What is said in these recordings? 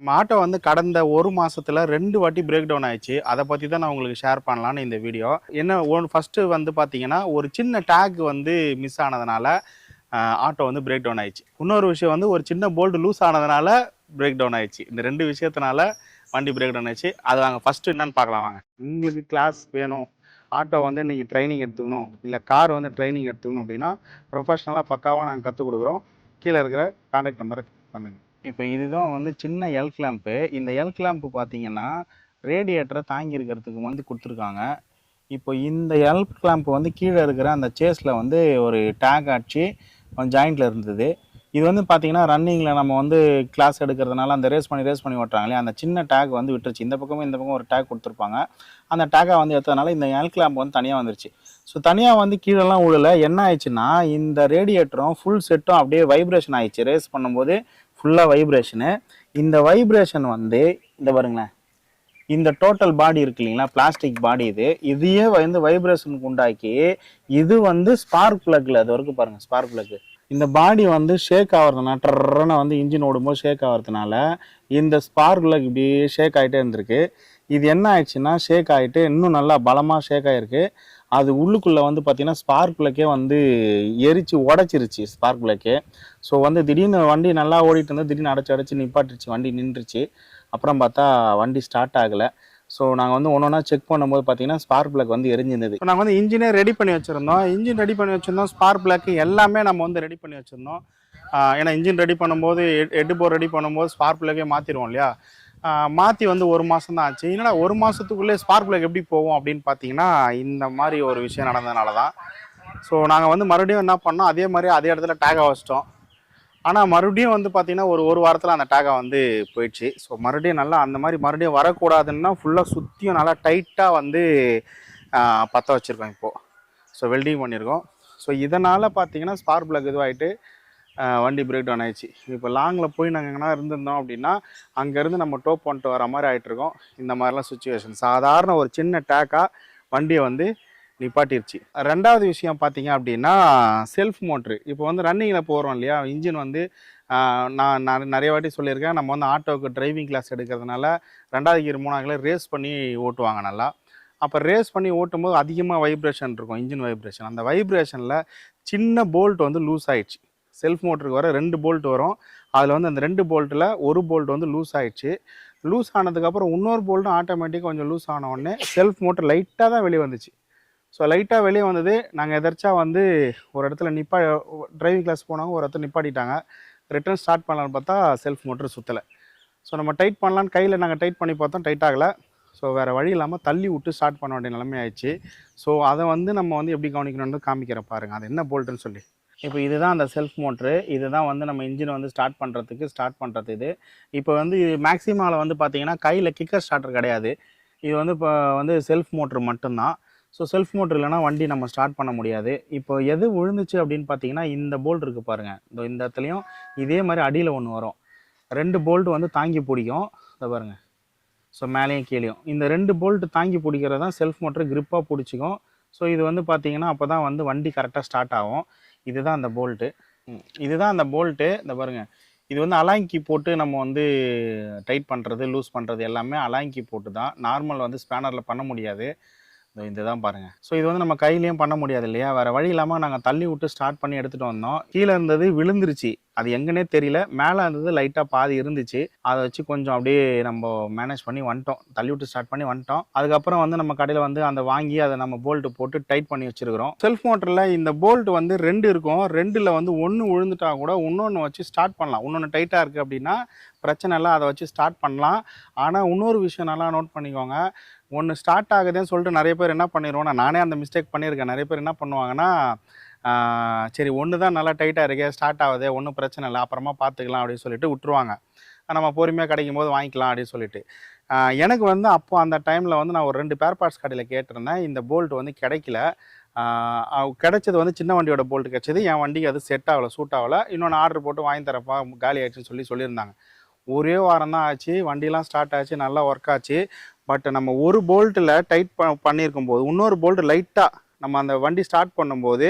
Auto வந்து கடந்த ஒரு மாசத்துல ரெண்டு வாட்டி பிரேக் டவுன் ஆயிடுச்சு. அதை பத்தி தான் நான் உங்களுக்கு ஷேர் பண்ணலான்னு இந்த வீடியோ என்ன ஒன் ஃபர்ஸ்ட் வந்து பாத்தீங்கன்னா ஒரு சின்ன டேக் வந்து மிஸ் ஆனதுனால ஆட்டோ வந்து பிரேக் டவுன் ஆயிடுச்சு. இன்னொரு விஷயம் வந்து ஒரு சின்ன போல்டு லூஸ் ஆனதுனால பிரேக் டவுன் ஆயிடுச்சு. இந்த ரெண்டு விஷயத்தினால வண்டி பிரேக் டவுன் ஆயிடுச்சு. அது வாங்க ஃபர்ஸ்ட் என்னன்னு பார்க்கலாம் வாங்க. உங்களுக்கு கிளாஸ் வேணும். ஆட்டோ வந்து நீங்கள் ட்ரைனிங் எடுத்துக்கணும். இல்லை கார் வந்து ட்ரைனிங் எடுத்துக்கணும் அப்படின்னா ப்ரொஃபஷனலாக பக்காவாக நாங்கள் கற்றுக் கொடுக்குறோம். கீழே இருக்கிற கான்டாக்ட் நம்பரை பண்ணுங்க. இப்போ இதுதான் வந்து சின்ன எல் கிளாம்ப்பு இந்த எல் கிளாம்ப்பு பார்த்தீங்கன்னா ரேடியேட்டரை தாங்கி இருக்கிறதுக்கு வந்து கொடுத்துருக்காங்க. இப்போ இந்த எல் கிளாம்ப் வந்து கீழே இருக்கிற அந்த சேஸில் வந்து ஒரு டேக் ஆச்சு ஜாயிண்டில் இருந்தது. இது வந்து பார்த்தீங்கன்னா ரன்னிங்கில் நம்ம வந்து கிளாஸ் எடுக்கிறதுனால அந்த ரேஸ் பண்ணி ரேஸ் பண்ணி ஓட்டுறாங்க அந்த சின்ன டேக் வந்து விட்டுருச்சு. இந்த பக்கமும் இந்த பக்கம் ஒரு டேக் கொடுத்துருப்பாங்க. அந்த டேக்கை வந்து எடுத்ததுனால இந்த எல் கிளாம்ப் வந்து தனியாக வந்துருச்சு. ஸோ தனியாக வந்து கீழெல்லாம் விழல என்ன ஆயிடுச்சுன்னா இந்த ரேடியேட்டரும் ஃபுல் செட்டும் அப்படியே வைப்ரேஷன் ஆயிடுச்சு. ரேஸ் பண்ணும்போது ஃபுல்லாக வைப்ரேஷனு இந்த வைப்ரேஷன் வந்து இந்த பாருங்களேன் இந்த டோட்டல் பாடி இருக்கு இல்லைங்களா பிளாஸ்டிக் பாடி இது இதையே வந்து வைப்ரேஷனுக்கு உண்டாக்கி இது வந்து ஸ்பார்க் பிளக்ல அது வரைக்கும் பாருங்க ஸ்பார்க் பிளக் இந்த பாடி வந்து ஷேக் ஆகிறதுனால டர்ன்னு வந்து இன்ஜின் ஓடும்போது ஷேக் ஆகிறதுனால இந்த ஸ்பார்க் பிளக் இப்படியே ஷேக் ஆகிட்டே இருந்திருக்கு. இது என்ன ஆயிடுச்சுன்னா ஷேக் ஆகிட்டு இன்னும் நல்லா பலமாக ஷேக் ஆகிருக்கு அது உள்ளுக்குள்ளே வந்து பார்த்தீங்கன்னா ஸ்பார்க் பிளக்கே வந்து எரிச்சு உடச்சிருச்சு ஸ்பார்க் பிளக்கே ஸோ வந்து திடீர்னு வண்டி நல்லா ஓடிட்டு இருந்தால் திடீர்னு அடைச்சி அடைச்சி நிப்பாட்டுச்சு வண்டி நின்றுச்சு. அப்புறம் பார்த்தா வண்டி ஸ்டார்ட் ஆகலை. ஸோ நாங்கள் வந்து ஒன்று ஒன்றா செக் பண்ணும்போது பார்த்தீங்கன்னா ஸ்பார்க் பிளக் வந்து எரிஞ்சிருந்தது. நாங்கள் வந்து இன்ஜினே ரெடி பண்ணி வச்சுருந்தோம். இன்ஜின் ரெடி பண்ணி வச்சுருந்தோம் ஸ்பார்க் பிளக்கு எல்லாமே நம்ம வந்து ரெடி பண்ணி வச்சுருந்தோம். ஏன்னா இன்ஜின் ரெடி பண்ணும்போது ஹெட் போர் ரெடி பண்ணும்போது ஸ்பார்க் பிளக்கே மாற்றிடுவோம் இல்லையா? மாற்றி வந்து ஒரு மாதம் தான் ஆச்சு. என்னடா ஒரு மாதத்துக்குள்ளே ஸ்பார்க் பிளக் எப்படி போகும் அப்படின்னு பார்த்தீங்கன்னா இந்த மாதிரி ஒரு விஷயம் நடந்ததுனால தான் ஸோ நாங்கள் வந்து மறுபடியும் என்ன பண்ணோம் அதே மாதிரி அதே இடத்துல டேகை வச்சிட்டோம். ஆனால் மறுபடியும் வந்து பார்த்தீங்கன்னா ஒரு ஒரு வாரத்தில் அந்த டேகை வந்து போயிடுச்சு. ஸோ மறுபடியும் நல்லா அந்த மாதிரி மறுபடியும் வரக்கூடாதுன்னா ஃபுல்லாக சுற்றியும் நல்லா டைட்டாக வந்து பற்ற வச்சுருக்கோம் இப்போது ஸோ வெல்டிங் பண்ணியிருக்கோம் ஸோ இதனால் பார்த்தீங்கன்னா ஸ்பார்க் பிளக் இதுவாகிட்டு வண்டி பிரேக் டவுன் ஆயிடுச்சு. இப்போ லாங்கில் போய் நாங்கள் எங்கன்னா இருந்திருந்தோம் அப்படின்னா அங்கேருந்து நம்ம டோப் பண்ணிட்டு வர மாதிரி ஆகிட்டுருக்கோம் இந்த மாதிரிலாம் சுச்சுவேஷன் சாதாரண ஒரு சின்ன டேக்காக வண்டியை வந்து நிப்பாட்டிருச்சு. ரெண்டாவது விஷயம் பார்த்தீங்க அப்படின்னா செல்ஃப் மோட்ரு இப்போ வந்து ரன்னிங்கில் போகிறோம் இல்லையா? இன்ஜின் வந்து நான் நான் நிறைய வாட்டி சொல்லியிருக்கேன். நம்ம வந்து ஆட்டோவுக்கு டிரைவிங் கிளாஸ் எடுக்கிறதுனால ரெண்டாவது கீர் மூணாவது ரேஸ் பண்ணி ஓட்டுவாங்க நல்லா. அப்போ ரேஸ் பண்ணி ஓட்டும்போது அதிகமாக வைப்ரேஷன் இருக்கும் இன்ஜின் வைப்ரேஷன் அந்த வைப்ரேஷனில் சின்ன போல்ட் வந்து லூஸ் ஆயிடுச்சு. செல்ஃப் மோட்டருக்கு வர ரெண்டு போல்ட் வரும். அதில் வந்து அந்த ரெண்டு போல்ட்டில் ஒரு போல்ட் வந்து லூஸ் ஆயிடுச்சு. லூஸ் ஆனதுக்கப்புறம் இன்னொரு போல்ட்டும் ஆட்டோமேட்டிக்காக கொஞ்சம் லூஸ் ஆன உடனே செல்ஃப் மோட்டர் லைட்டாக தான் வெளியே வந்துச்சு. ஸோ லைட்டாக வெளியே வந்தது. நாங்கள் எதர்ச்சா வந்து ஒரு இடத்துல நிப்பா டிரைவிங் கிளாஸ் போனவங்க ஒரு இடத்துல நிப்பாட்டிட்டாங்க. ரிட்டர்ன் ஸ்டார்ட் பண்ணலான்னு பார்த்தா செல்ஃப் மோட்டர் சுற்றலை ஸோ நம்ம டைட் பண்ணலான்னு கையில் நாங்கள் டைட் பண்ணி பார்த்தோம். டைட் ஆகலை. ஸோ வேறு வழி இல்லாமல் தள்ளி விட்டு ஸ்டார்ட் பண்ண வேண்டிய நிலைமை ஆயிடுச்சு. ஸோ அதை வந்து நம்ம வந்து எப்படி கவனிக்கணும்னு காமிக்கிற பாருங்கள் அது என்ன போல்ட்டுன்னு சொல்லி. இப்போ இதுதான் அந்த செல்ஃப் மோட்ரு இதுதான் வந்து நம்ம இன்ஜினை வந்து ஸ்டார்ட் பண்ணுறதுக்கு ஸ்டார்ட் பண்ணுறது இது. இப்போ வந்து இது மேக்ஸிமாவில் வந்து பார்த்தீங்கன்னா கையில் கிக்கர் ஸ்டார்டர் கிடையாது. இது வந்து இப்போ வந்து செல்ஃப் மோட்ரு மட்டும்தான். ஸோ செல்ஃப் மோட்ரு இல்லைனா வண்டி நம்ம ஸ்டார்ட் பண்ண முடியாது. இப்போ எது விழுந்துச்சு அப்படின்னு பார்த்தீங்கன்னா இந்த போல்ட் இருக்குது பாருங்கள் இந்த இந்த இடத்துலையும் இதே மாதிரி அடியில் ஒன்று வரும். ரெண்டு போல்ட் வந்து தாங்கி பிடிக்கும். இதை பாருங்கள் ஸோ மேலேயும் கீழேயும். இந்த ரெண்டு போல்ட் தாங்கி பிடிக்கிறது தான் செல்ஃப் மோட்ரு க்ரிப்பாக பிடிச்சிக்கும். ஸோ இது வந்து பார்த்தீங்கன்னா அப்போ தான் வந்து வண்டி கரெக்டாக ஸ்டார்ட் ஆகும். இதுதான் அந்த போல்ட்டு இதுதான் அந்த போல்ட்டு இந்த பாருங்க. இது வந்து அலாங்கி போட்டு நம்ம வந்து டைட் பண்ணுறது லூஸ் பண்ணுறது எல்லாமே அலாங்கி போட்டு தான் நார்மல் வந்து ஸ்பேனரில் பண்ண முடியாது. இதுதான் பாருங்க. ஸோ இது வந்து நம்ம கையிலையும் பண்ண முடியாது இல்லையா? வேற வழி இல்லாமல் நாங்கள் தள்ளி விட்டு ஸ்டார்ட் பண்ணி எடுத்துகிட்டு வந்தோம். கீழே இருந்தது விழுந்துருச்சு. அது எங்கன்னே தெரியல. மேலே இருந்தது லைட்டாக பாதி இருந்துச்சு. அதை வச்சு கொஞ்சம் அப்படியே நம்ம மேனேஜ் பண்ணி வந்துட்டோம். தள்ளி விட்டு ஸ்டார்ட் பண்ணி வந்துட்டோம். அதுக்கப்புறம் வந்து நம்ம கடையில் வந்து அந்த வாங்கி அதை நம்ம போல்ட்டு போட்டு டைட் பண்ணி வச்சிருக்கிறோம். செல்ஃப் மோட்டரில் இந்த போல்ட் வந்து ரெண்டு இருக்கும். ரெண்டில் வந்து ஒன்று விழுந்துட்டா கூட இன்னொன்று வச்சு ஸ்டார்ட் பண்ணலாம். இன்னொன்று டைட்டாக இருக்குது அப்படின்னா பிரச்சனை இல்லை. அதை வச்சு ஸ்டார்ட் பண்ணலாம். ஆனால் இன்னொரு விஷயம் நல்லா நோட் பண்ணிக்கோங்க. ஒன்று ஸ்டார்ட் ஆகுதுன்னு சொல்லிட்டு நிறைய பேர் என்ன பண்ணிடுவோம்னா நானே அந்த மிஸ்டேக் பண்ணியிருக்கேன். நிறைய பேர் என்ன பண்ணுவாங்கன்னா சரி ஒன்று தான் நல்லா டைட்டாக இருக்கே ஸ்டார்ட் ஆகுது ஒன்றும் பிரச்சனை இல்லை அப்புறமா பார்த்துக்கலாம் அப்படின்னு சொல்லிட்டு விட்டுருவாங்க. நம்ம பொறுமையாக கிடைக்கும் போது வாங்கிக்கலாம் அப்படின்னு சொல்லிட்டு. எனக்கு வந்து அப்போ அந்த டைமில் வந்து நான் ஒரு ரெண்டு பேர் பார்ட்ஸ் கடையில் கேட்டிருந்தேன். இந்த போல்ட் வந்து கிடைக்கல. கிடைச்சது வந்து சின்ன வண்டியோட போல்ட் கிடைச்சது. என் வண்டிக்கு அது செட் ஆகலை சூட் ஆகலை. இன்னொன்று ஆர்டர் போட்டு வாங்கி தரப்பா காலி ஆயிடுச்சுன்னு சொல்லி சொல்லியிருந்தாங்க. ஒரே வாரம் தான் ஆச்சு. வண்டிலாம் ஸ்டார்ட் ஆச்சு நல்லா ஒர்க் ஆச்சு. பட் நம்ம ஒரு போல்ட்டில் டைட் ப பண்ணியிருக்கும் போது இன்னொரு போல்ட் லைட்டாக நம்ம அந்த வண்டி ஸ்டார்ட் பண்ணும்போது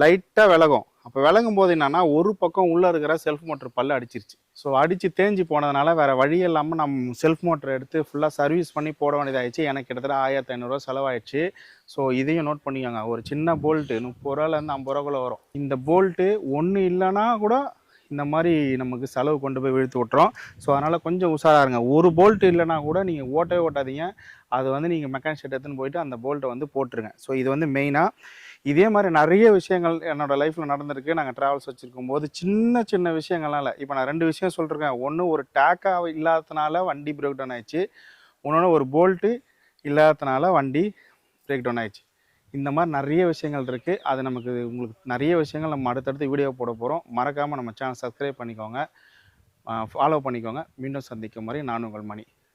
லைட்டாக விலகும். அப்போ விலகும் போது என்னென்னா ஒரு பக்கம் உள்ளே இருக்கிற செல்ஃப் மோட்டர் பல்லு அடிச்சிருச்சு. ஸோ அடித்து தேஞ்சு போனதுனால வேறு வழி இல்லாமல் நம்ம செல்ஃப் மோட்டர் எடுத்து ஃபுல்லாக சர்வீஸ் பண்ணி போட வேண்டியதாகிடுச்சு எனக்கு கிட்டத்தட்ட ஆயிரத்தி ஐநூறுரூவா செலவாயிடுச்சு. ஸோ இதையும் நோட் பண்ணிக்கோங்க. ஒரு சின்ன போல்ட்டு முப்பது ரூபாலேருந்து ஐம்பது ரூபாக்குள்ளே வரும். இந்த போல்ட்டு ஒன்று இல்லைன்னா கூட இந்த மாதிரி நமக்கு செலவு கொண்டு போய் விழுத்து விட்டுறோம். ஸோ அதனால் கொஞ்சம் உஷாராக இருங்க. ஒரு போல்ட் இல்லைனா கூட நீங்கள் ஓட்டவே ஓட்டாதீங்க. அது வந்து நீங்கள் மெக்கானிக் எடுத்துன்னு போயிட்டு அந்த போல்ட்டை வந்து போட்டுருங்க. ஸோ இது வந்து மெயினாக இதே மாதிரி நிறைய விஷயங்கள் என்னோடய லைஃப்பில் நடந்திருக்கு. நாங்கள் ட்ராவல்ஸ் வச்சுருக்கும் போது சின்ன சின்ன விஷயங்கள்லாம் இல்லை. இப்போ நான் ரெண்டு விஷயம் சொல்லிருக்கேன். ஒன்று ஒரு டேக்காக இல்லாததுனால வண்டி பிரேக் டவுன் ஆயிடுச்சு. இன்னொன்று ஒரு போல்ட்டு இல்லாததுனால வண்டி பிரேக் டவுன் ஆயிடுச்சு. இந்த மாதிரி நிறைய விஷயங்கள் இருக்குது அது நமக்கு உங்களுக்கு நிறைய விஷயங்கள் நம்ம அடுத்தடுத்து வீடியோ போட போகிறோம் மறக்காமல் நம்ம சேனல் சப்ஸ்கிரைப் பண்ணிக்கோங்க. ஃபாலோ பண்ணிக்கோங்க. மீண்டும் சந்திக்கும் வரை நான் உங்கள் மணி.